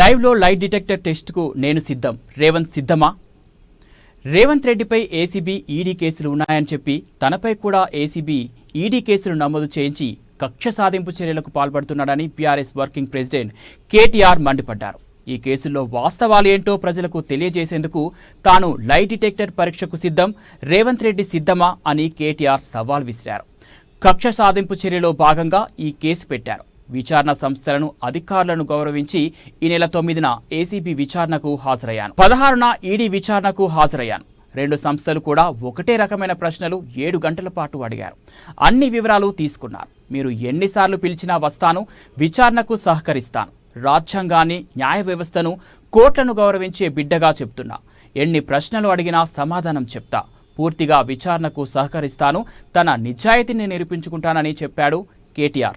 లైవ్లో light detector టెస్ట్కు నేను సిద్ధం. రేవంత్ సిద్ధమా? రేవంత్ రెడ్డిపై ఏసీబీ ఈడీ కేసులు ఉన్నాయని చెప్పి తనపై కూడా ఏసీబీ ఈడీ కేసులు నమోదు చేయించి కక్ష సాధింపు చర్యలకు పాల్పడుతున్నాడని బీఆర్ఎస్ వర్కింగ్ ప్రెసిడెంట్ కేటీఆర్ మండిపడ్డారు. ఈ కేసుల్లో వాస్తవాలు ఏంటో ప్రజలకు తెలియజేసేందుకు తాను లైట్ డిటెక్టర్ పరీక్షకు సిద్ధం రేవంత్ రెడ్డి సిద్ధమా అని కేటీఆర్ సవాల్ విసిరారు. కక్ష సాధింపు చర్యలో భాగంగా ఈ కేసు పెట్టారు. విచారణ సంస్థలను అధికారులను గౌరవించి ఈ నెల తొమ్మిదిన ఏసీబీ విచారణకు హాజరయ్యాను. పదహారున ఈడీ విచారణకు హాజరయ్యాను. రెండు సంస్థలు కూడా ఒకటే రకమైన ప్రశ్నలు ఏడు గంటల పాటు అడిగారు. అన్ని వివరాలు తీసుకున్నారు. మీరు ఎన్నిసార్లు పిలిచినా వస్తాను విచారణకు సహకరిస్తాను. రాజ్యాంగాన్ని న్యాయ వ్యవస్థను కోర్టులను గౌరవించే బిడ్డగా చెప్తున్నా. ఎన్ని ప్రశ్నలు అడిగినా సమాధానం చెప్తా. పూర్తిగా విచారణకు సహకరిస్తాను తన నిజాయితీని నిరూపించుకుంటానని చెప్పాడు కేటీఆర్.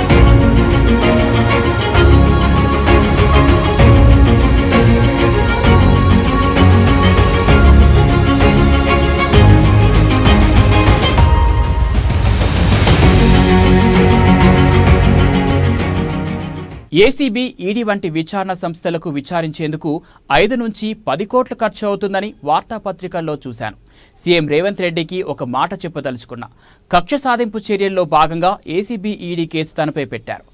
ఏసీబీ ఈడీ వంటి విచారణ సంస్థలకు విచారించేందుకు ఐదు నుంచి పది కోట్లు ఖర్చు అవుతుందని వార్తాపత్రికల్లో చూశాను. సీఎం రేవంత్ రెడ్డికి ఒక మాట చెప్పదలుచుకున్నా. కక్ష సాధింపు చర్యల్లో భాగంగా ఏసీబీ ఈడీ కేసు తనపై పెట్టారు.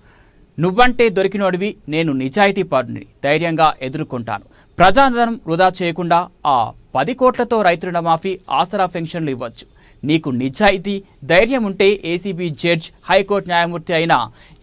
నువ్వంటే దొరికినోడివి నేను నిజాయితీ పరుని ధైర్యంగా ఎదుర్కొంటాను. ప్రజాధనం వృధా చేయకుండా ఆ పది కోట్లతో రైతు రుణమాఫీ ఆసరా పెన్షన్లు ఇవ్వచ్చు. నీకు నిజాయితీ ధైర్యం ఉంటే ఏసీబీ జడ్జ్ హైకోర్టు న్యాయమూర్తి అయినా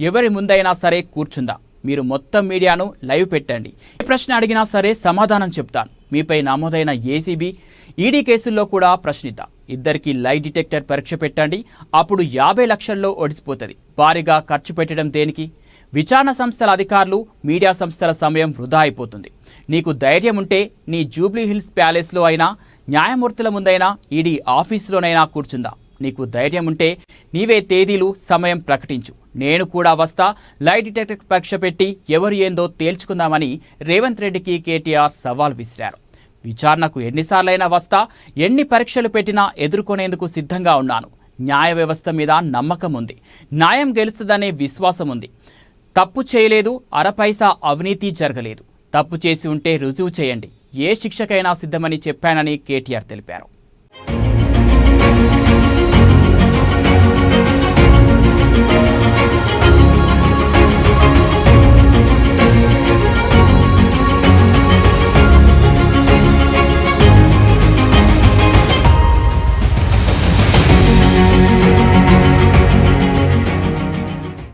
ఎవరి ముందైనా సరే కూర్చుందా. మీరు మొత్తం మీడియాను లైవ్ పెట్టండి. ఏ ప్రశ్న అడిగినా సరే సమాధానం చెప్తాను. మీపై నమోదైన ఏసీబీ ఈడీ కేసుల్లో కూడా ప్రశ్నిద్దాం ఇద్దరికి లై డిటెక్టర్ పరీక్ష పెట్టండి. అప్పుడు యాభై లక్షల్లో ఒడిసిపోతుంది. భారీగా ఖర్చు పెట్టడం దేనికి? విచారణ సంస్థల అధికారులు మీడియా సంస్థల సమయం వృధా అయిపోతుంది. నీకు ధైర్యం ఉంటే నీ జూబ్లీ హిల్స్ ప్యాలెస్లో అయినా న్యాయమూర్తుల ముందైనా ఈడీ ఆఫీసులోనైనా కూర్చుందా? నీకు ధైర్యం ఉంటే నీవే తేదీలు సమయం ప్రకటించు. నేను కూడా వస్తా. లై డిటెక్టర్ పరీక్ష పెట్టి ఎవరు ఏందో తేల్చుకుందామని రేవంత్ రెడ్డికి కేటీఆర్ సవాల్ విసిరారు. విచారణకు ఎన్నిసార్లైనా వస్తా ఎన్ని పరీక్షలు పెట్టినా ఎదుర్కొనేందుకు సిద్ధంగా ఉన్నాను. న్యాయ వ్యవస్థ మీద నమ్మకం ఉంది. న్యాయం గెలుస్తుందనే విశ్వాసం ఉంది. తప్పు చేయలేదు అరపైసా అవినీతి జరగలేదు. తప్పు చేసి ఉంటే రుజువు చేయండి. ఏ శిక్షకైనా సిద్ధమని చెప్పానని కేటీఆర్ తెలిపారు.